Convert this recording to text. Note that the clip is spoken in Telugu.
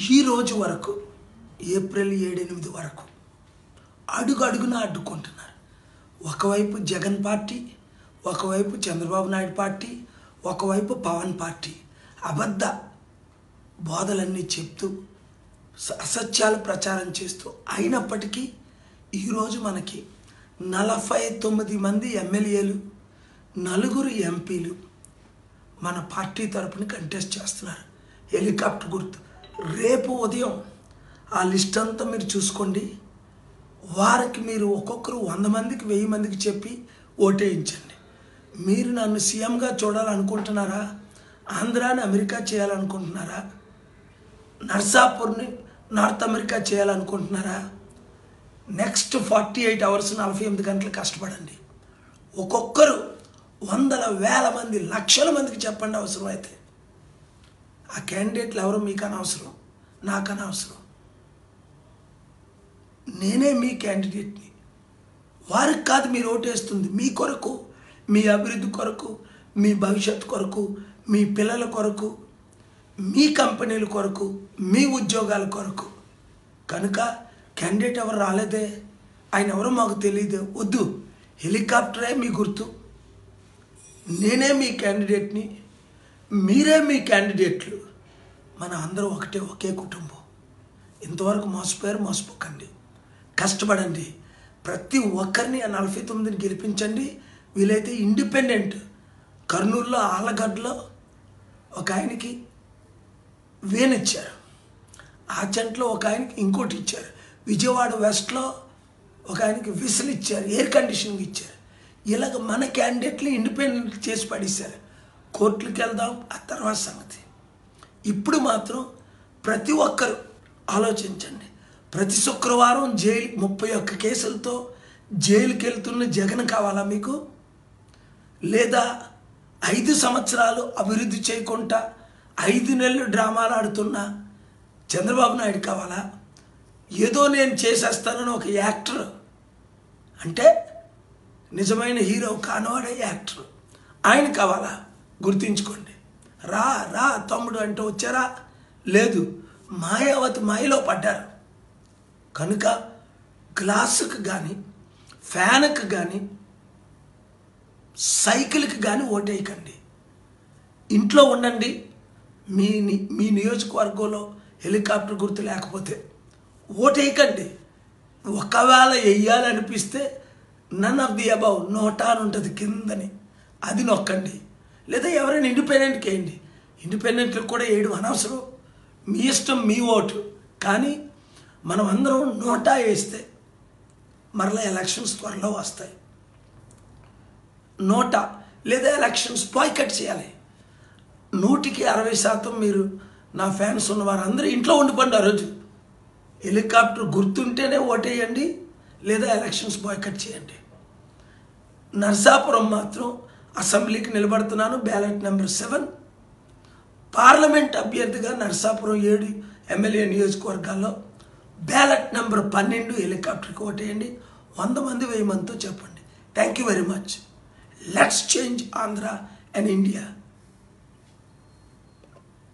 ఈ రోజు వరకు ఏప్రిల్ ఏడెనిమిది వరకు అడుగు అడుగున అడ్డుకుంటున్నారు. ఒకవైపు జగన్ పార్టీ ఒకవైపు చంద్రబాబు నాయుడు పార్టీ ఒకవైపు పవన్ పార్టీ అబద్ధ బోధలన్నీ చెప్తూ స- అసత్యాలు ప్రచారం చేస్తూ అయినప్పటికీ ఈరోజు మనకి నలభై తొమ్మిది మంది ఎమ్మెల్యేలు నలుగురు ఎంపీలు మన పార్టీ తరపున కంటెస్ట్ చేస్తున్నారు. హెలికాప్టర్ గుర్తు రేపు ఉదయం ఆ లిస్ట్ అంతా మీరు చూసుకోండి. వారికి మీరు ఒక్కొక్కరు వంద మందికి వెయ్యి మందికి చెప్పి ఓటేయించండి. మీరు నన్ను సీఎంగా చూడాలనుకుంటున్నారా? ఆంధ్రాని అమెరికా చేయాలనుకుంటున్నారా? నర్సాపూర్ని నార్త్ అమెరికా చేయాలనుకుంటున్నారా? నెక్స్ట్ ఫార్టీ ఎయిట్ అవర్స్ నలభై ఎనిమిది గంటలు కష్టపడండి. ఒక్కొక్కరు వందల వేల మంది లక్షల మందికి చెప్పండి అవసరమైతే. ఆ క్యాండిడేట్లు ఎవరు మీకనవసరం నాకనవసరం నేనే మీ క్యాండిడేట్ని. వారికి కాదు మీరు ఓటేస్తుంది. మీ కొరకు మీ అభివృద్ధి కొరకు మీ భవిష్యత్తు కొరకు మీ పిల్లల కొరకు మీ కంపెనీల కొరకు మీ ఉద్యోగాల కొరకు. కనుక క్యాండిడేట్ ఎవరు రాలేదే ఆయన ఎవరో మాకు తెలియదు వద్దు. హెలికాప్టరే మీ గుర్తు. నేనే మీ క్యాండిడేట్ని మీరే మీ క్యాండిడేట్లు. మన అందరూ ఒకటే ఒకే కుటుంబం. ఇంతవరకు మోసపోయారు మోసపోకండి. కష్టపడండి. ప్రతి ఒక్కరిని నలభై తొమ్మిదిని గెలిపించండి. వీలైతే ఇండిపెండెంట్ కర్నూలులో ఆలగడ్డలో ఒక ఆయనకి వేనిచ్చారు ఆచంట్లో ఒక ఆయనకి ఇంకోటి ఇచ్చారు. విజయవాడ వెస్ట్లో ఒక ఆయనకి విసిల్ ఇచ్చారు ఎయిర్ కండిషనింగ్ ఇచ్చారు. ఇలాగ మన క్యాండిడేట్లు ఇండిపెండెంట్ చేసి పడేశారు. కోర్టులకు వెళ్దాం ఆ తర్వాత సంగతి. ఇప్పుడు మాత్రం ప్రతి ఒక్కరు ఆలోచించండి. ప్రతి శుక్రవారం జైలు ముప్పై ఒక్క కేసులతో జైలుకి వెళ్తున్న జగన్ కావాలా మీకు? లేదా ఐదు సంవత్సరాలు అభివృద్ధి చేయకుండా ఐదు నెలలు డ్రామాలు ఆడుతున్న చంద్రబాబు నాయుడు కావాలా? ఏదో నేను చేసేస్తానని ఒక యాక్టర్. అంటే నిజమైన హీరో కానివాడే యాక్టర్. ఆయన కావాలా? గుర్తుంచుకోండి. రా రా తమ్ముడు అంటే వచ్చారా? లేదు మాయావతి మాయలో పడ్డారు. కనుక గ్లాసుకు కానీ ఫ్యాన్కి కానీ సైకిల్కి కానీ ఓటేయకండి. ఇంట్లో ఉండండి. మీ ని- మీ నియోజకవర్గంలో హెలికాప్టర్ గుర్తు లేకపోతే ఓటేయకండి. ఒకవేళ వెయ్యాలనిపిస్తే none of the above NOTA అని ఉంటుంది కిందని అది నొక్కండి. లేదా ఎవరైనా ఇండిపెండెంట్కి వేయండి. ఇండిపెండెంట్లకు కూడా వేయడం అనవసరం. మీ ఇష్టం మీ ఓటు. కానీ మనం అందరం నోటా వేస్తే మరలా ఎలక్షన్స్ త్వరలో వస్తాయి. నోటా లేదా ఎలక్షన్స్ బాయ్కట్ చేయాలి. నూటికి అరవై శాతం మీరు నా ఫ్యాన్స్ ఉన్న వారందరూ ఇంట్లో ఉండిపోండి ఆ రోజు. హెలికాప్టర్ గుర్తుంటేనే ఓటేయండి లేదా ఎలక్షన్స్ బాయ్కట్ చేయండి. నర్సాపురం మాత్రం అసెంబ్లీకి నిలబడుతున్నాను. Ballot number seven. పార్లమెంట్ అభ్యర్థిగా నర్సాపురం ఏడు ఎమ్మెల్యే నియోజకవర్గాల్లో బ్యాలెట్ నెంబర్ పన్నెండు హెలికాప్టర్కి ఓటేయండి. వంద మంది వెయ్యి మందితో చెప్పండి. Thank you very much. Let's change Andhra and India.